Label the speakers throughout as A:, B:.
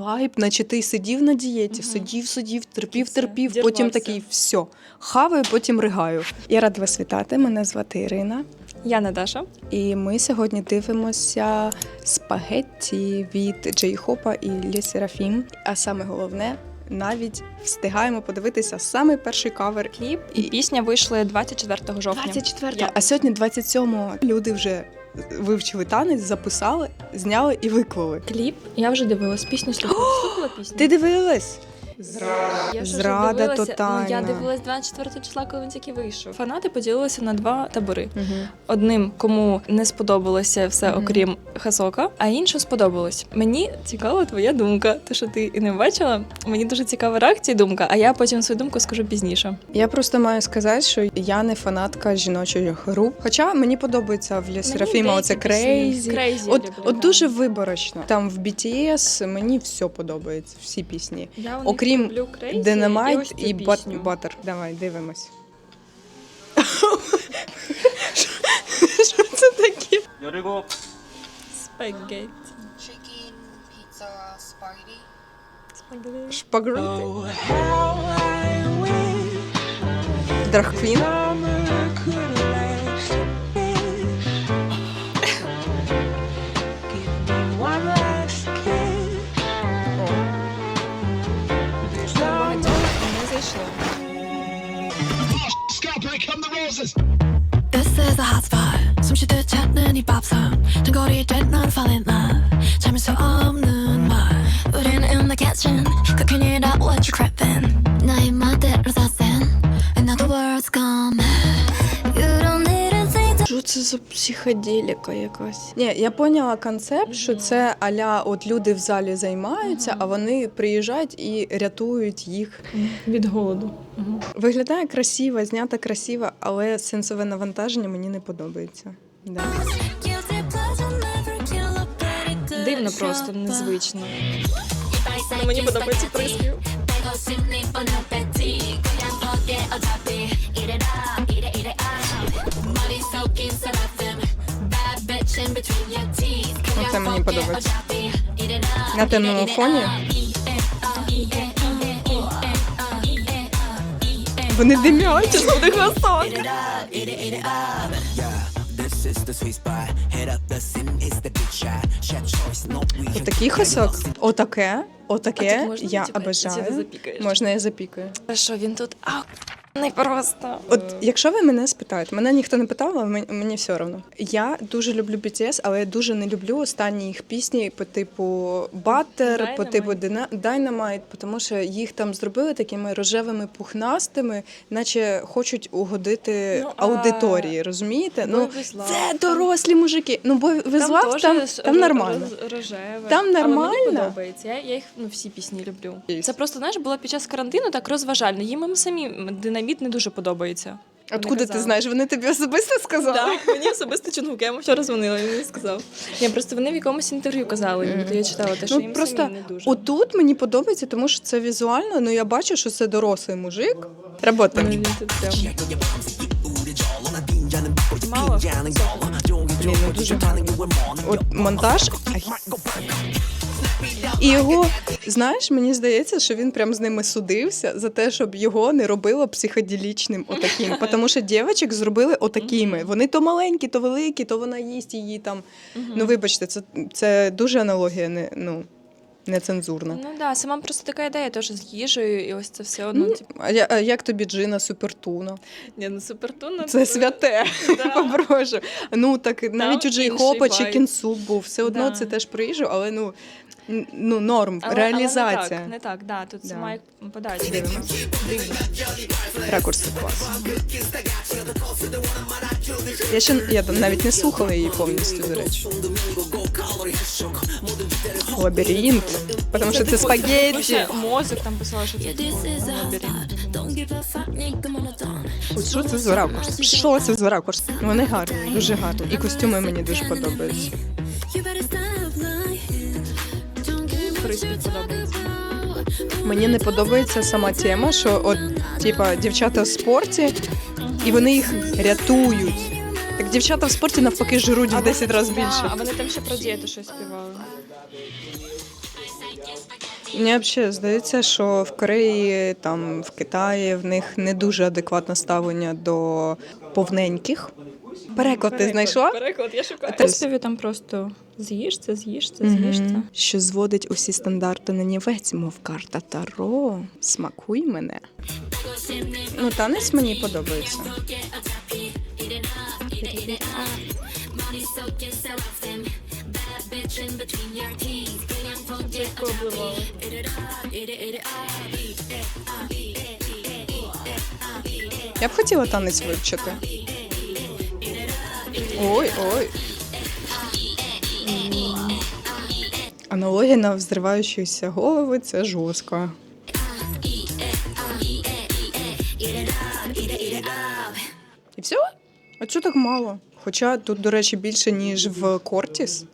A: Вайб, наче ти сидів на дієті, сидів, сидів, терпів,
B: Все,
A: терпів,
B: дірвався.
A: потім такий все, хаваю, потім ригаю. Я рада вас вітати. Мене звати Ірина.
B: Я Наташа.
A: І ми сьогодні дивимося спагетті від Джей Хопа і Лі Серафім. А саме головне, навіть встигаємо подивитися самий перший кавер.
B: Кліп і пісня вийшли 24 жовтня.
A: 24
B: Я-
A: а сьогодні 27-го. Люди вже вивчили танець, записали, зняли і виклали.
B: Кліп. Я вже дивилась пісню. Слухала, слухала пісню.
A: Ти дивилась?
B: Я вже
A: Зрада
B: дивилася.
A: тотальна.
B: Ну, я дивилась 24 числа, коли він тільки вийшов. Фанати поділилися на два табори.
A: Угу.
B: Одним, кому не сподобалося все,
A: Мгм.
B: окрім Хасока, а іншим сподобалось. Мені цікава твоя думка. Те, що ти і не бачила. Мені дуже цікава реакція думка, а я потім свою думку скажу пізніше.
A: Я просто маю сказати, що я не фанатка жіночих груп. Хоча мені подобається в Серафіма оце крейзі.
B: Крейзі.
A: От, от дуже виборочно. Там в BTS мені все подобається, всі пісні.
B: Я
A: окрім
B: Crazy
A: Dynamite і. Butter. Давай, дивимось. Що це таке?
C: 17
B: Спагетті.
D: chicken, pizza, spaghetti.
A: Шпагрути. Драхквін.
E: This is a hot spot. 숨쉬듯 찾는 이 밥상. 등거리 된 fall in love. 참을 수 없는 말. 우린 in the kitchen. Cooking it up, what you crapping? 나의 멋
A: це за психоделіка якась? Ні, я поняла концепт, що це аля от люди в залі займаються, а вони приїжджають і рятують їх.
B: Від голоду.
A: Виглядає красиво, знята красиво, але сенсове навантаження мені не подобається. Да.
B: Дивно просто, незвично.
E: Ну,
B: мені подобається приспів.
A: Оце мені подобається. На темному фоні. Вони димять, що буде голосок. Отакий хосок. Отаке, отаке я
B: ти
A: обожаю. Можна я запікаю.
B: Що він тут? Не просто.
A: От якщо ви мене спитаєте, мене ніхто не питав, але мені, все одно. Я дуже люблю BTS, але я дуже не люблю останні їх пісні по типу Butter, по типу Dyna- Dynamite, тому що їх там зробили такими рожевими пухнастими, наче хочуть угодити
B: Ну, а
A: аудиторії. Розумієте? Ну це дорослі мужики. Ну бо визлав
B: теж
A: там, там нормально.
B: рожеве.
A: Там
B: Але
A: нормально.
B: мені подобається. Я, я їх ну, всі пісні люблю. Це просто, знаєш, було під час карантину так розважально. Їм самі динаміт не дуже подобається.
A: Откуда ти знаєш? Вони тобі особисто сказали?
B: Так, мені особисто Чунгук, я йому вчора дзвонила, він мені сказав. Ні, просто вони в якомусь інтерв'ю казали, нібито я читала те, що
A: Ну
B: їм
A: просто
B: самі не дуже.
A: отут мені подобається, тому що це візуально. Ну я бачу, що це дорослий мужик. Робота.
B: Ну, він. Мало.
A: Блін, ну дуже гарно. От монтаж. ай. І його, знаєш, мені здається, що він прям з ними судився за те, щоб його не робило психоділічним отаким. Тому що дівчаток зробили отакими. Вони то маленькі, то великі, то вона їсть її там. Ну, вибачте, це, це дуже аналогія, не, ну, нецензурна.
B: Ну так, да, сама просто така ідея, теж з їжею, і ось це все одно.
A: Ну,
B: типу,
A: а, а як тобі Джина Супертуна?
B: ні, ну супертунно.
A: Це святе,
B: Да.
A: попрошу. Ну так навіть у Джей Хопа чи. Кінсуп був, все одно
B: Да.
A: це теж про їжу, але ну, ну норм,
B: Але,
A: реалізація.
B: Але не так, не так, да, тут
A: Да.
B: сама як подача. Дивимося. Дивно.
A: Ракурси клас. Я ще я там навіть не слухала її повністю, до речі. Лабіринт, тому що це спагетті.
B: Ще мозок там писала, що це
E: This is a hot spot. Don't give a fuck, ніхто монотон.
A: От Що це за ракурс? Що це за ракурс? Вони гарні, дуже гарні. І костюми мені дуже подобаються.
B: Подобається.
A: Мені не подобається сама тема, що от типа дівчата в спорті, і вони їх рятують. Так дівчата в спорті навпаки жруть в 10 разів більше.
B: А вони там ще про дієту щось співали.
A: Мені взагалі здається, що в Кореї, там в Китаї в них не дуже адекватне ставлення до повненьких. Переклад ти знайшла?
B: Переклад, я шукаю.
A: Ти-
B: Ти там просто з'їж це, з'їж це, з'їж це.
A: Мгм. Що зводить усі стандарти на нівець, мов карта Таро. Смакуй мене. Ну, танець мені подобається. Я б хотіла танець вивчити. Ой, ой. Аналогія на взриваючіся голови це жорстко. І все? А чого так мало? Хоча тут, до речі, більше, ніж в Кортіс,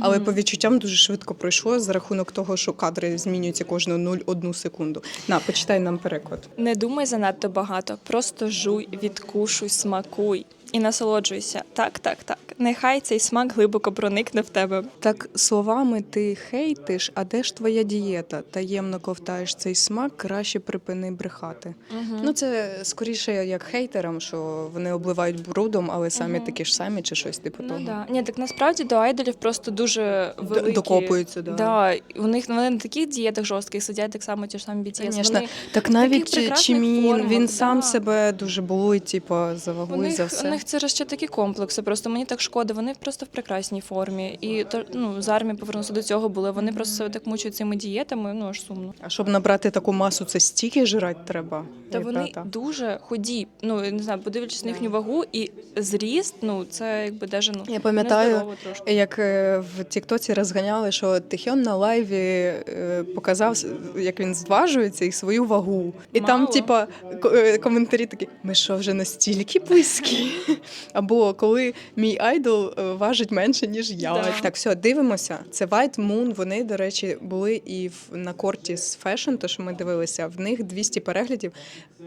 A: але по відчуттям дуже швидко пройшло за рахунок того, що кадри змінюються кожну 0,1 секунду. На, почитай нам переклад.
B: Не думай занадто багато, просто жуй, відкушуй, смакуй і насолоджуйся. Так, так, так. Нехай цей смак глибоко проникне в тебе.
A: Так словами ти хейтиш, а де ж твоя дієта? Таємно ковтаєш цей смак, краще припини брехати. Ну це скоріше як хейтерам, що вони обливають брудом, але самі такі ж самі, чи щось типу того.
B: Ну да. Ні, так насправді до айдолів просто дуже великі.
A: докопуються, да.
B: Да. У них вони на таких дієтах жорстких сидять так само ті ж самі BTS.
A: Звісно,
B: Вони,
A: так навіть Чимін, він
B: да.
A: сам себе дуже болить, типу, за вагу і за все.
B: Них це ще такі комплекси. Просто мені так шкода. Вони просто в прекрасній формі. І то ну з армії повернутися до цього були. Вони просто себе так мучують цими дієтами. Ну аж сумно.
A: А щоб набрати таку масу, це стільки жрати треба.
B: Та вони
A: ребята.
B: дуже ході. Ну не знаю, подивлячись на їхню вагу і зріст. Ну це якби даже ну
A: Я пам'ятаю. Як е, в Тіктоці розганяли, що Тихьон на лайві е, показав, як він зважується і свою вагу. І там, типа, ко- е, коментарі такі: ми що вже настільки близькі? Або коли мій айдол е, важить менше, ніж я.
B: Да.
A: Так, все, дивимося. Це White Moon. Вони, до речі, були і в на корті з фешн, то що ми дивилися. В них 200 переглядів.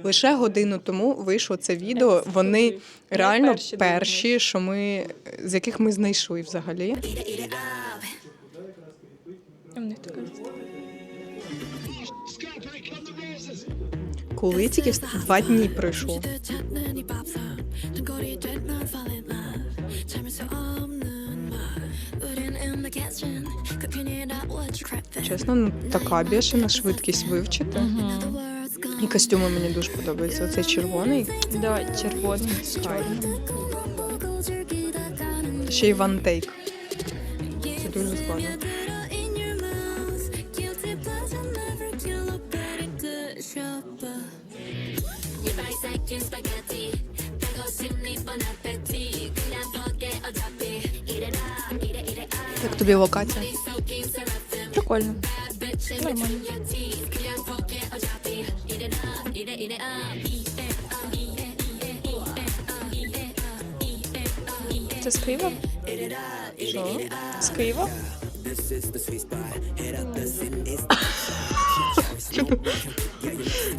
A: Лише годину тому вийшло це відео. Вони реально перші, що ми з яких ми знайшли взагалі. Коли тільки два дні пройшло.
E: 찾는 이 밥상 등골이 된넌 fall in love 참을 수 없는 말 우린 in the kitchen cooking it up what you crap
A: Чесно, ну така бешена швидкість вивчити.
E: the world's gone
A: І костюми мені дуже подобаються. Оцей червоний,
B: да, червоний з чорним.
A: ще й ван тейк. Це дуже складно. Тобі локація?
B: Прикольно. Нормально. Це з Києва? Що? З Києва?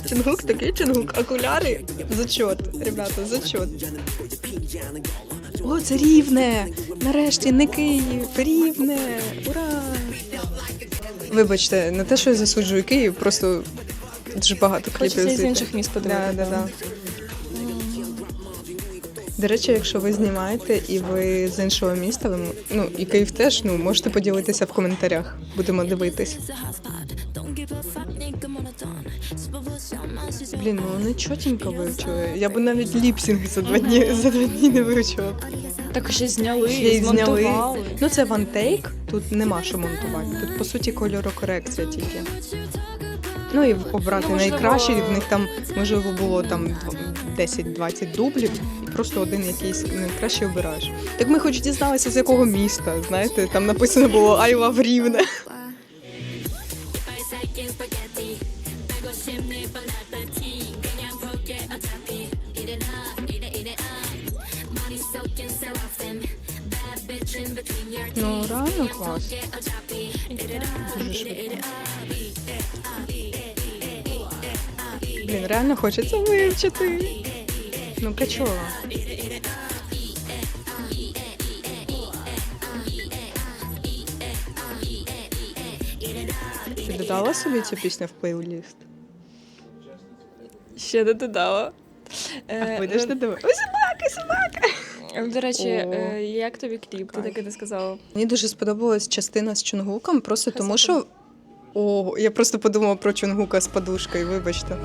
A: Чингук такий чингук, окуляри. Зачот, ребята, зачот. О, це рівне! Нарешті не Київ, рівне! Ура! Вибачте, не те, що я засуджую Київ, просто дуже багато кліпів.
B: Хочеться із інших міст подивитися.
A: да, да. До речі, якщо ви знімаєте і ви з іншого міста, ви ну і Київ теж, ну можете поділитися в коментарях. Будемо дивитись. Блін, ну вони чотенько вивчили. Я б навіть ліпсінг за два дні за два дні не вивчила.
B: Так ще зняли,
A: Ще й зняли.
B: змонтували.
A: Ну це вантейк, тут нема що монтувати. Тут по суті кольорокорекція тільки. Ну і обрати
B: Ну, можливо-
A: найкращий. В них там можливо було там дв- 10-20 дублів, і просто один якийсь найкращий обираєш. Так ми хоч дізналися, з якого міста. Знаєте, там написано було I love Рівне. Ну, реально клас. Дуже швидко. Блін, реально хочеться вивчити. Ну, качова. Це додала собі цю пісню в плейліст?
B: Ще не додала. Е,
A: А будеш
B: ну,
A: додавати? Ой, собака, собака!
B: До речі,
A: О.
B: е, як тобі кліп? Ти таке не сказала.
A: Мені дуже сподобалась частина з Чунгуком, просто тому що. О, я просто подумала про Чунгука з подушкою, вибачте.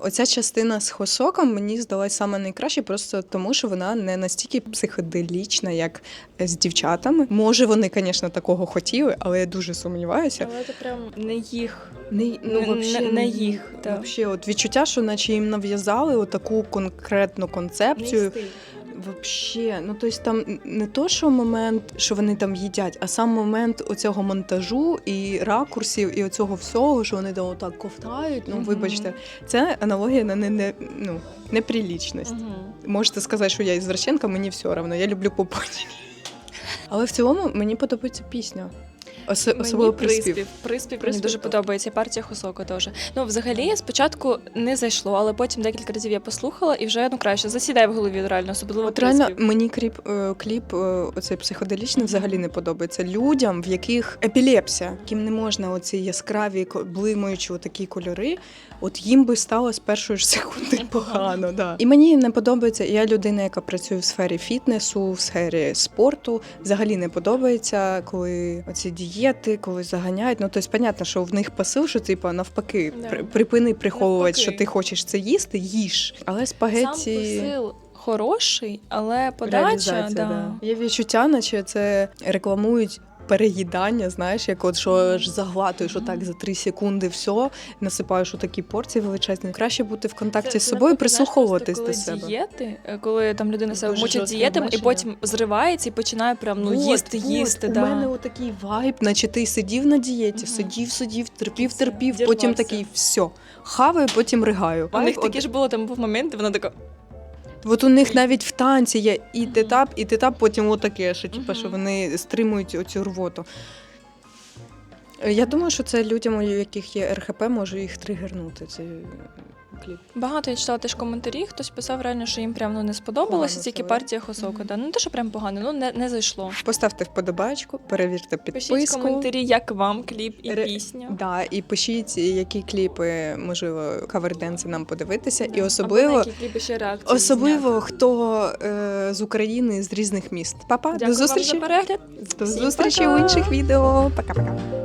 A: Оця частина з Хосоком мені здалась саме найкраще, просто тому, що вона не настільки психоделічна, як з дівчатами. Може, вони, звісно, такого хотіли, але я дуже сумніваюся.
B: Але це прям не їх.
A: Не,
B: Ну, не- не їх.
A: Вообще, от відчуття, що наче їм нав'язали таку конкретну концепцію. Вообще, ну то есть там не то, що момент, що вони там їдять, а сам момент оцього монтажу і ракурсів, і оцього всього, що вони там отак ковтають. Ну, вибачте, це аналогія на не, не, ну, неприлічність.
B: Мгм.
A: Можете сказати, що я ізвращенка, мені все одно, я люблю попоні. Але в цілому мені подобається пісня. Ос- особливо
B: Мені
A: приспів.
B: приспів. Приспів мені
A: Приспів,
B: дуже
A: так.
B: подобається. і Партія Хосоко теж. Ну, взагалі, спочатку не зайшло, але потім декілька разів я послухала і вже ну краще засідає в голові реально, особливо
A: От реально
B: приспів.
A: мені кліп, е, кліп е, оцей психоделічний взагалі не подобається. Людям, в яких епілепсія, яким не можна оці яскраві ко- блимаючі такі кольори, от їм би стало з першої ж секунди погано. Да. І мені не подобається. Я людина, яка працює в сфері фітнесу, в сфері спорту. Взагалі не подобається, коли оці дієти, колись заганяють. Ну тобто, понятно, що в них посил, що типу, навпаки,
B: Да.
A: при- припини приховувати,
B: Навпаки.
A: що ти хочеш це їсти, їж. Але
B: Сам
A: спагетті.
B: посил хороший, але подача,
A: Реалізація,
B: да.
A: Є відчуття, наче це рекламують. Переїдання, знаєш, як от що аж заглатуєш отак за три секунди все, насипаєш у такі порції величезні. Краще бути в контакті
B: Це-
A: з собою, прислуховуватись до себе.
B: Дієти, е, коли там людина себе
A: Дуже
B: мучить
A: жорстке
B: дієтами і
A: обмеження.
B: потім зривається і починає прям ну
A: Вот,
B: їсти,
A: вот,
B: їсти.
A: У
B: да.
A: мене отакий вайб, наче ти сидів на дієті,
B: Мгм.
A: сидів, сидів, терпів,
B: Все,
A: терпів, потім
B: дірвався.
A: такий все. Хаваю, потім ригаю.
B: У них
A: Вайб
B: такі ж було, там був момент, де вона така.
A: От у них навіть в танці є і
B: титап,
A: тетап, і тетап, потім отаке, що, типу, що вони стримують оцю рвоту. Е, Я думаю, що це людям, у яких є РХП, може їх тригернути. Цей кліп.
B: Багато я читала теж коментарі. Хтось писав реально, що їм прям ну, не сподобалося, тільки партія Хосока. Да. Ну не те, що прям погано, ну не, не зайшло.
A: Поставте вподобайку, перевірте
B: Пишіть коментарі, як вам кліп і
A: Ре-
B: пісня.
A: Да, і пишіть, які кліпи, можливо, каверденси нам подивитися.
B: Да.
A: І
B: Або
A: особливо,
B: на які кліпи ще реакції
A: особливо
B: зняти.
A: хто е, з України з різних міст. Папа,
B: Дякую
A: до
B: вам
A: зустрічі.
B: за перегляд.
A: До
B: Всім
A: зустрічі
B: пока.
A: у інших відео. Пока-пока.